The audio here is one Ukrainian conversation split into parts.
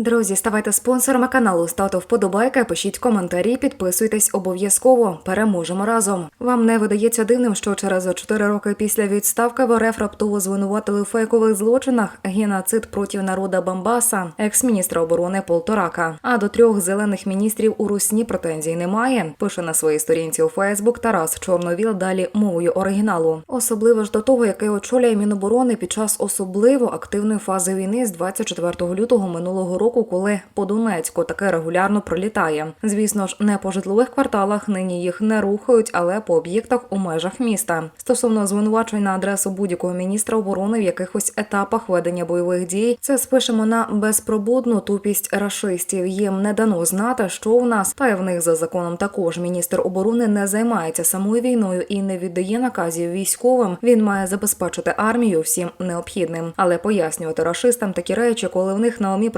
Друзі, ставайте спонсорами каналу, ставте вподобайки, пишіть коментарі, підписуйтесь обов'язково. Переможемо разом. Вам не видається дивним, що через 4 роки після відставки в РФ раптово звинуватили у фейкових злочинах геноцид проти народа Бамбаса, екс-міністра оборони Полторака. А до трьох зелених міністрів у Русні претензій немає. Пише на своїй сторінці у Фейсбук Тарас Чорновіл далі мовою оригіналу. Особливо ж до того, який очолює Міноборони під час особливо активної фази війни з 24 лютого минулого року, коли по Донецьку таке регулярно пролітає. Звісно ж, не по житлових кварталах нині їх не рухають, але по об'єктах у межах міста. Стосовно звинувачень на адресу будь-якого міністра оборони в якихось етапах ведення бойових дій, це спишемо на безпробудну тупість рашистів. Їм не дано знати, що у нас, та й в них за законом також міністр оборони не займається самою війною і не віддає наказів військовим. Він має забезпечити армію всім необхідним, але пояснювати рашистам такі речі, коли в них на умі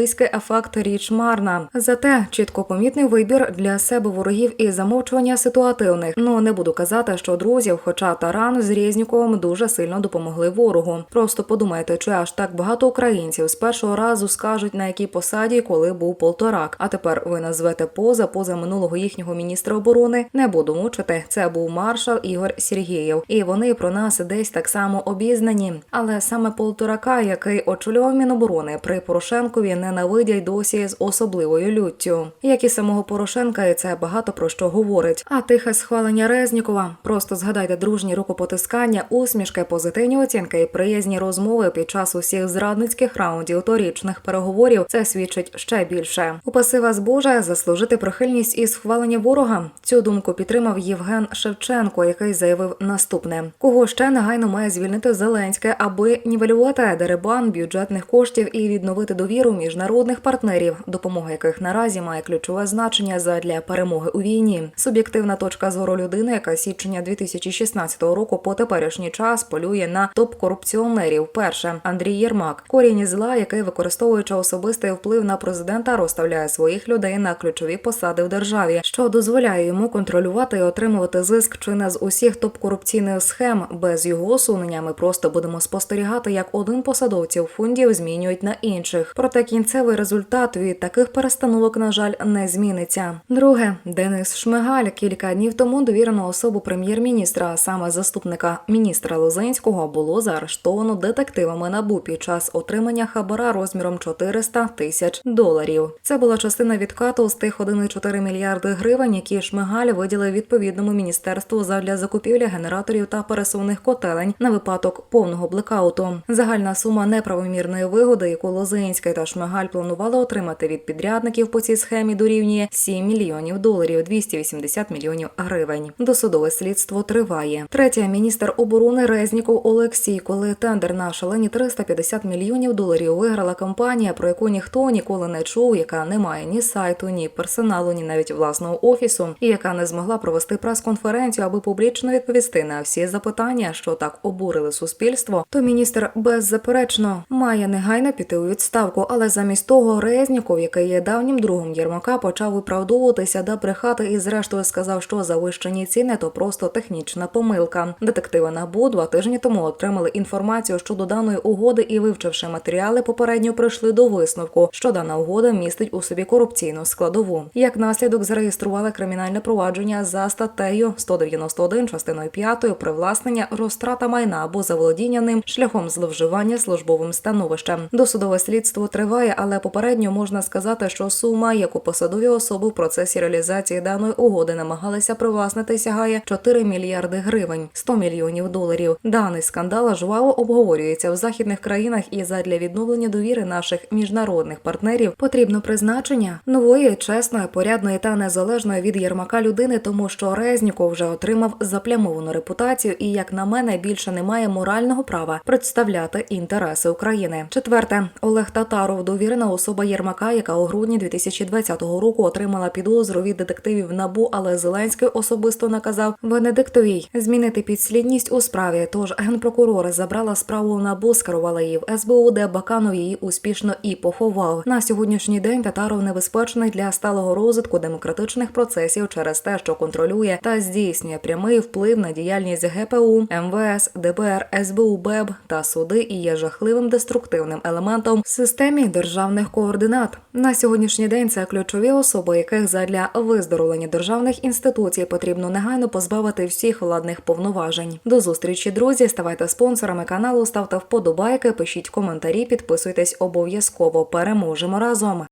пропагандистський ефект річ марна. Зате чітко помітний вибір для себе ворогів і замовчування ситуативних. Ну не буду казати, що друзів, хоча Таран з Резнікова дуже сильно допомогли ворогу. Просто подумайте, чи аж так багато українців з першого разу скажуть на якій посаді, коли був полторак. А тепер ви назвете поза поза минулого їхнього міністра оборони. Не буду мучити. Це був маршал Ігор Сергієв, і вони про нас десь так само обізнані. Але саме полторака, який очолював Міноборони при Порошенкові, ненавидять досі з особливою люттю. Як і самого Порошенка, і це багато про що говорить. А тихе схвалення Резнікова. Просто згадайте дружні рукопотискання, усмішки, позитивні оцінки і приязні розмови під час усіх зрадницьких раундів торічних переговорів. Це свідчить ще більше. Упаси вас Боже заслужити прихильність і схвалення ворога. Цю думку підтримав Євген Шевченко, який заявив наступне: кого ще негайно має звільнити Зеленське, аби нівелювати дерибан бюджетних коштів і відновити довіру міжнародних партнерів, допомога яких наразі має ключове значення задля перемоги у війні. Суб'єктивна точка зору людини, яка січня 2016 року по теперішній час полює на топ-корупціонерів. Перше Андрій Єрмак, корінь зла, який використовуючи особистий вплив на президента, розставляє своїх людей на ключові посади в державі, що дозволяє йому контролювати і отримувати зиск чи не з усіх топ-корупційних схем. Без його усунення ми просто будемо спостерігати, як один посадовців фондів змінюють на інших. Проте кінцевий результат від таких перестановок, на жаль, не зміниться. Друге, Денис Шмигаль кілька днів тому довірену особу прем'єр-міністра, а саме заступника міністра Лозинського, було заарештовано детективами НАБУ під час отримання хабара розміром 400 тисяч доларів. Це була частина відкату з тих 1,4 мільярди гривень, які Шмигаль виділив відповідному міністерству задля закупівлі генераторів та пересувних котелень на випадок повного блекауту. Загальна сума неправомірної вигоди, яку Лозинський та Шмигаль планували отримати від підрядників по цій схемі, дорівнює 7 мільйонів доларів 280 мільйонів гривень. Досудове слідство триває. Третє міністр оборони Резніков Олексій, коли тендер на шалені 350 мільйонів доларів виграла компанія, про яку ніхто ніколи не чув, яка не має ні сайту, ні персоналу, ні навіть власного офісу, і яка не змогла провести прес-конференцію, аби публічно відповісти на всі запитання, що так обурили суспільство. То міністр беззаперечно має негайно піти у відставку, але замість того Резніков, який є давнім другом Єрмака, почав виправдовуватися да брехати і зрештою сказав, що завищені ціни то просто технічна помилка. Детективи НАБУ два тижні тому отримали інформацію щодо даної угоди і, вивчивши матеріали, попередньо прийшли до висновку, що дана угода містить у собі корупційну складову. Як наслідок зареєстрували кримінальне провадження за статтею 191 частиною 5 привласнення розтрата майна або заволодіння ним шляхом зловживання службовим становищем. Досудове слідство триває, але попередньо можна сказати, що сума, яку посадові особи в процесі реалізації даної угоди намагалися привласнити, сягає 4 мільярди гривень, 100 мільйонів доларів. Даний скандал жваво обговорюється в західних країнах, і задля відновлення довіри наших міжнародних партнерів потрібно призначення нової, чесної, порядної та незалежної від Єрмака людини, тому що Резніков вже отримав заплямовану репутацію, і як на мене більше немає морального права представляти інтереси України. Четверте, Олег Татаров, довірена особа Єрмака, яка у грудні 2020 року отримала підозру від детективів НАБУ, але Зеленський особисто наказав Венедиктовій змінити підслідність у справі. Тож генпрокурор забрала справу НАБУ, скерувала її в СБУ, де Баканов її успішно і поховав. На сьогоднішній день Татаров небезпечний для сталого розвитку демократичних процесів через те, що контролює та здійснює прямий вплив на діяльність ГПУ, МВС, ДБР, СБУ, БЕБ та суди і є жахливим деструктивним елементом в системі державної державних координат. На сьогоднішній день це ключові особи, яких задля виздоровлення державних інституцій потрібно негайно позбавити всіх владних повноважень. До зустрічі, друзі. Ставайте спонсорами каналу, ставте вподобайки, пишіть коментарі, підписуйтесь обов'язково. Переможемо разом.